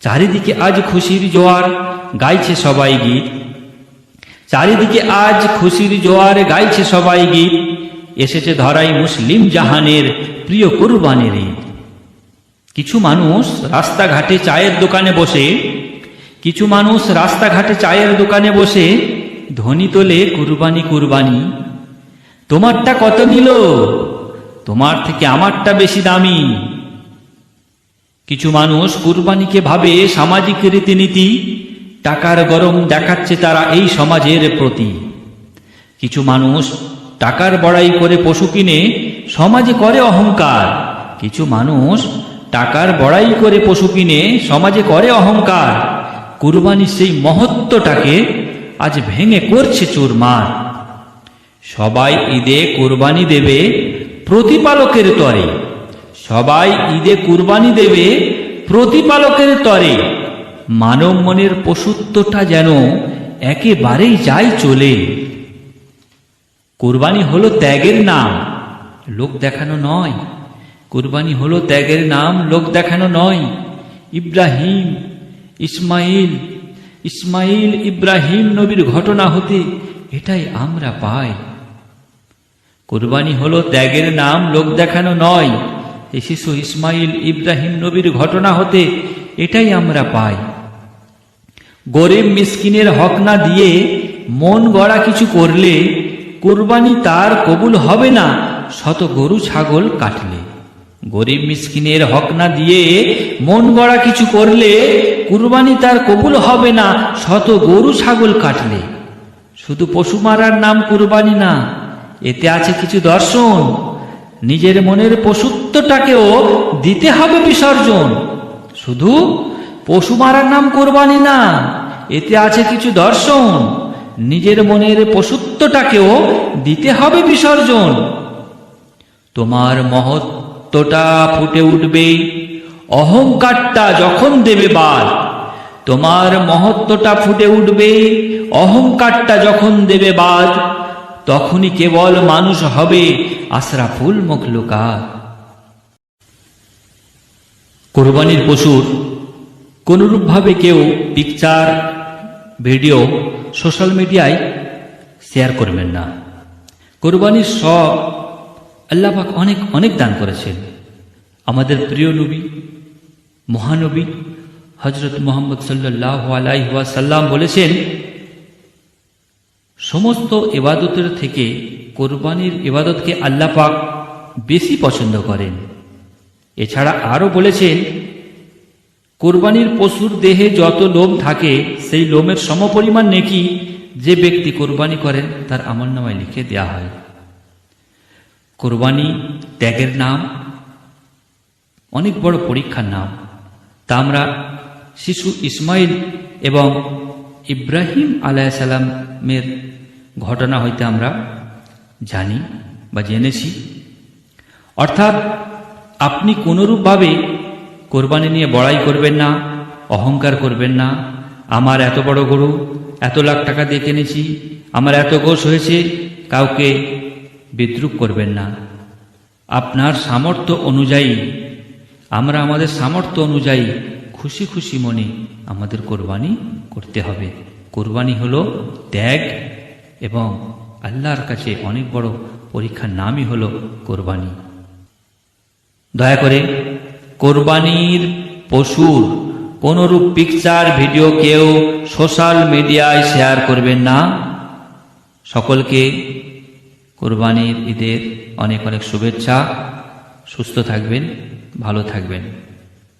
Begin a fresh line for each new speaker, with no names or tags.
চারিদিকে আজ খুশির জোয়ার গাইছে সবাই গীত। চারিদিকে আজ খুশির জোয়ার গাইছে সবাই গীত। এসেছে ধরাই মুসলিম জাহানের প্রিয় কুরবানির ঈদ। কিছু মানুষ রাস্তাঘাটে চায়ের দোকানে বসে, কিছু মানুষ রাস্তাঘাটে চায়ের দোকানে বসে ধ্বনি তোলে কুরবানি কুরবানি। তোমারটা কত নিল? তোমার থেকে আমারটা বেশি দামি। কিছু মানুষ কুরবানিকে ভাবে সামাজিক রীতিনীতি, টাকার গরম দেখাচ্ছে তারা এই সমাজের প্রতি। কিছু মানুষ টাকার বড়াই করে পশু কিনে, সমাজে করে অহংকার। কিছু মানুষ টাকার বড়াই করে পশু কিনে, সমাজে করে অহংকার। কুরবানির সেই মহত্বটাকে আজ ভেঙে করছে চুরমার। সবাই ঈদে কুরবানি দেবে প্রতিপালকের তরে। সবাই ঈদে কুরবানি দেবে প্রতিপালকের তরে। মানব মনের পশুত্বটা যেন একেবারেই যায় চলে। কুরবানি হলো ত্যাগের নাম, লোক দেখানো নয়। কুরবানি হলো ত্যাগের নাম, লোক দেখানো নয়। ইব্রাহিম, ইসমাইল ইসমাইল, ইব্রাহিম নবীর ঘটনা হতে এটাই আমরা পাই। কুরবানি হলো ত্যাগের নাম, লোক দেখানো নয়। এই শিশু ইসমাইল ইব্রাহিম নবীর ঘটনা হতে এটাই আমরা পাই। গরিব মিসকিনের হক না দিয়ে মন গড়া কিছু করলে কুরবানি তার কবুল হবে না, শত গরু ছাগল কাটলে। গরিব মিসকিনের হক না দিয়ে মন গড়া কিছু করলে কুরবানি তার কবুল হবে না, শত গরু ছাগল কাটলে। শুধু পশু মারার নাম কুরবানি না, এতে আছে কিছু দর্শন। নিজের মনের পশুত্বটাকেও দিতে হবে বিসর্জন। শুধু পশু মারার নাম কোরবানি না, এতে আছে কিছু দর্শন। নিজের মনের পশুত্বটাকেও দিতে হবে বিসর্জন। তোমার মহত্বটা ফুটে উঠবে, অহংকারটা যখন দেবে বাদ তোমার মহত্বটা ফুটে উঠবে, অহংকারটা যখন দেবে বাদ তখনই কেবল মানুষ হবে আশরাফুল মখলুকাত। কোরবানির পশুর কোনরূপভাবে কেউ পিকচার ভিডিও সোশ্যাল মিডিয়ায় শেয়ার করবেন না। কোরবানির সব আল্লাপাক অনেক অনেক দান করেছেন। আমাদের প্রিয় নবী, মহানবী হজরত মোহাম্মদ সাল্লাহ আলাইসাল্লাম বলেছেন সমস্ত এবাদতের থেকে কোরবানির ইবাদতকে আল্লাহ পাক বেশি পছন্দ করেন। এছাড়া আরও বলেছেন, কোরবানির পশুর দেহে যত লোম থাকে, সেই লোমের সমপরিমাণ নেকি যে ব্যক্তি কোরবানি করেন, তার আমল নামায় লিখে দেয়া হয়। কোরবানি ত্যাগের নাম, অনেক বড় পরীক্ষার নাম। তা আমরা শিশু ইসমাইল এবং ইব্রাহিম আলাইসাল্লামের ঘটনা হইতে আমরা জানি বা জেনেছি। অর্থাৎ আপনি কোনোরূপভাবে কোরবানি নিয়ে বড়াই করবেন না, অহংকার করবেন না, আমার এত বড় গরু, এত লাখ টাকা দিয়ে কিনেছি, আমার এত গোষ হয়েছে, কাউকে বিদ্রুপ করবেন না। আপনার সামর্থ্য অনুযায়ী, আমরা আমাদের সামর্থ্য অনুযায়ী খুশি খুশি মনে আমাদের কোরবানি করতে হবে। কোরবানি হলো ত্যাগ এবং আল্লাহর কাছে অনেক বড় পরীক্ষার নামই হলো কোরবানি। দয়া করে কোরবানির পশুর কোনরূপ পিকচার ভিডিও কেউ সোশ্যাল মিডিয়ায় শেয়ার করবেন না। সকলকে কোরবানির ঈদের অনেক অনেক শুভেচ্ছা। সুস্থ থাকবেন, ভালো থাকবেন।